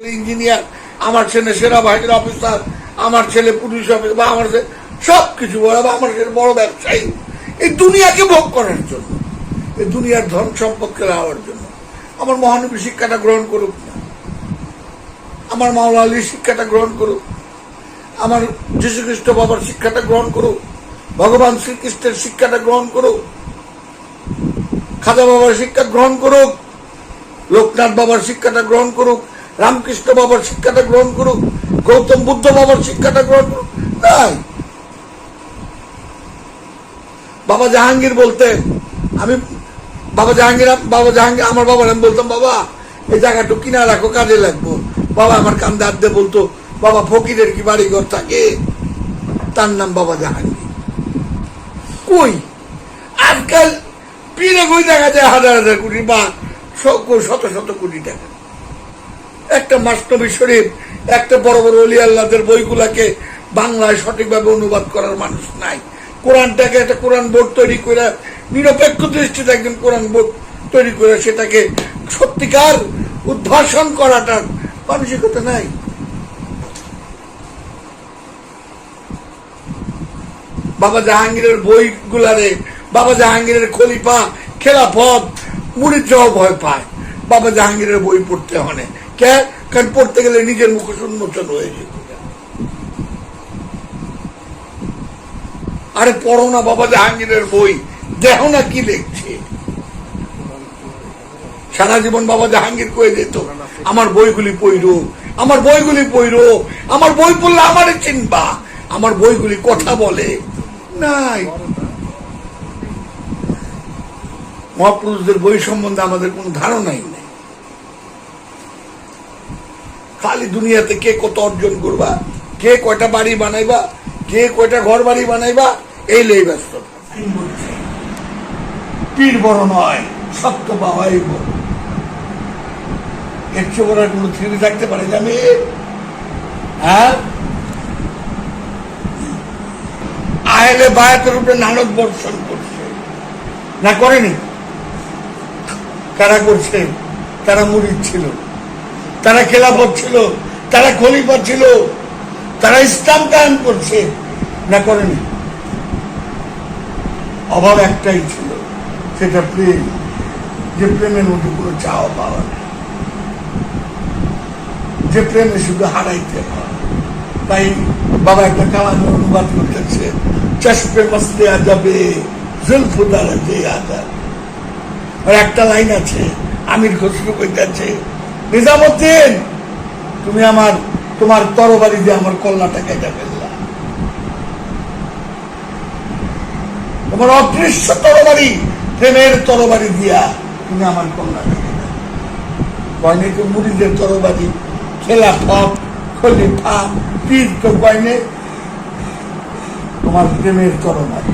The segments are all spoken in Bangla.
ইঞ্জিনিয়ার, আমার ছেলে সেনা বাহিনীর অফিসার আমার ছেলে পুলিশ অফিসার বা আমার ছেলে সব কিছু বা আমার ছেলে বড় ব্যবসায়ী। এই দুনিয়াকে ভোগ করার জন্য, এই দুনিয়ার ধন সম্পদকে লাওয়ার জন্য। আমার মহানবী শিক্ষাটা গ্রহণ করুক আমার মাওলা আলীর শিক্ষাটা গ্রহণ করুক। আমার যীশু খ্রিস্ট বাবার শিক্ষাটা গ্রহণ করুক। ভগবান শ্রীকৃষ্ণের শিক্ষাটা গ্রহণ করুক। খাজা বাবার শিক্ষা গ্রহণ করুক। লোকনাথ বাবার শিক্ষাটা গ্রহণ করুক। রামকৃষ্ণ বাবার শিক্ষাটা গ্রহণ করুক, গৌতম বুদ্ধ বাবার শিক্ষাটা গ্রহণ করুক তাই বাবা জাহাঙ্গীর বলতেন আমি বাবা জাহাঙ্গীর বাবা জাহাঙ্গীর, আমার বাবার, আমি বলতাম, বাবা, এই জায়গাটা কিনা রাখো, কাজে লাগবো। বাবা আমার কান্দে দিয়ে বলতো, বাবা, ফকিরের কি বাড়ি ঘর থাকে? তার নাম বাবা জাহাঙ্গীর। কই? আজকাল পীরে কই দেখা যায় হাজার হাজার কোটি বা শত শত কোটি টাকা। একটা মাস্তবী শরীফ, একটা বড় বড় অলি আল্লাহদের বইগুলাকে বাংলায় সঠিকভাবে অনুবাদ করার মানুষ নাই। কোরআনটাকে একটা কোরআন বোর্ড তৈরি করে, নিরপেক্ষ দৃষ্টিতে একজন কোরআন বোর্ড তৈরি করে সেটাকে সত্যিকার উদ্ভাসন করাটার মানসিকতা নাই। বাবা জাহাঙ্গীরের বইগুলারে, বাবা জাহাঙ্গীরের খলিফা, খেলাফত, মুড়ির ভয় পায়। বাবা জাহাঙ্গীরের বই পড়তে হনে কে? কারণ পড়তে গেলে নিজের মুখোশ উন্মোচন হয়ে যেত? আরে পড়ো না বাবা, জাহাঙ্গীরের বই। দেখো না কি লিখছে। সারা জীবন বাবা জাহাঙ্গীর কয়ে যেত, আমার বইগুলি পইরো আমার বইগুলি পইরো আমার বই পড়লে আমারে চিনবা। আমার বইগুলি কথা বলে। নাই। মহাপুরুষদের বই সম্বন্ধে আমাদের কোনো ধারণাই নেই। খালি দুনিয়াতে কে কত অর্জন করবা? কে কয়টা বাড়ি বানাইবা? কে কয়টা ঘর বাড়ি বানাইবা? এই লেই ব্যস্ত পীর বড় নয়, সত্য বাবাই বড়। এর চেয়ে বড় কোনো থিওরি থাকতে পারে যাবে হ্যাঁ? আহলে বায়াতের উপরে নানক বর্ষণ করছে। না করেনি? কারা করছে? তারা মুরিদ ছিল। তারা খেলাফত ছিল, তারা খলিফা ছিল, তারা ইসলাম কায়ন করছে। না করেনি। অভাব একটাই ছিল, সেটা প্রেম, যে প্রেমের মধ্যে কোনো চাওয়া পাওয়া নেই। যে প্রেমে শুধু হারাইতে হয়। তাই বাবা একটা কালামে অনুবাদ করতেছে, চশমে মসলে আ যাবে, জুলফুদারা যে আজাদ। আর একটা লাইন আছে, আমির খসরু কইতেছে নিজামুদ্দিন, তুমি আমার, তোমার তরবারি দিয়ে আমার কল্লাটা কেটে ফেললা। তোমার অদৃশ্য তরবারি, প্রেমের তরবারি দিয়া তুমি আমার কল্লাটা কেটে কয়নে তো মুড়িদের তরবারি খেলাফত খলিফা পীর তো কয়নে তোমার প্রেমের তরবারি।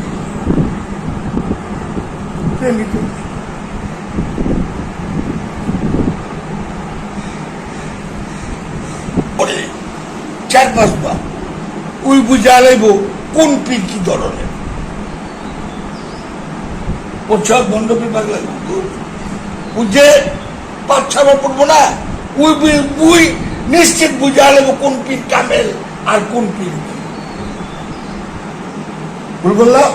প্রেমিক উই বুঝা কোন পীর কি ধরনের? বুঝে পাঁচ করব না উই উই নিশ্চিত বুঝা কোন পীর কামেল আর কোন পীর বলল বললাম?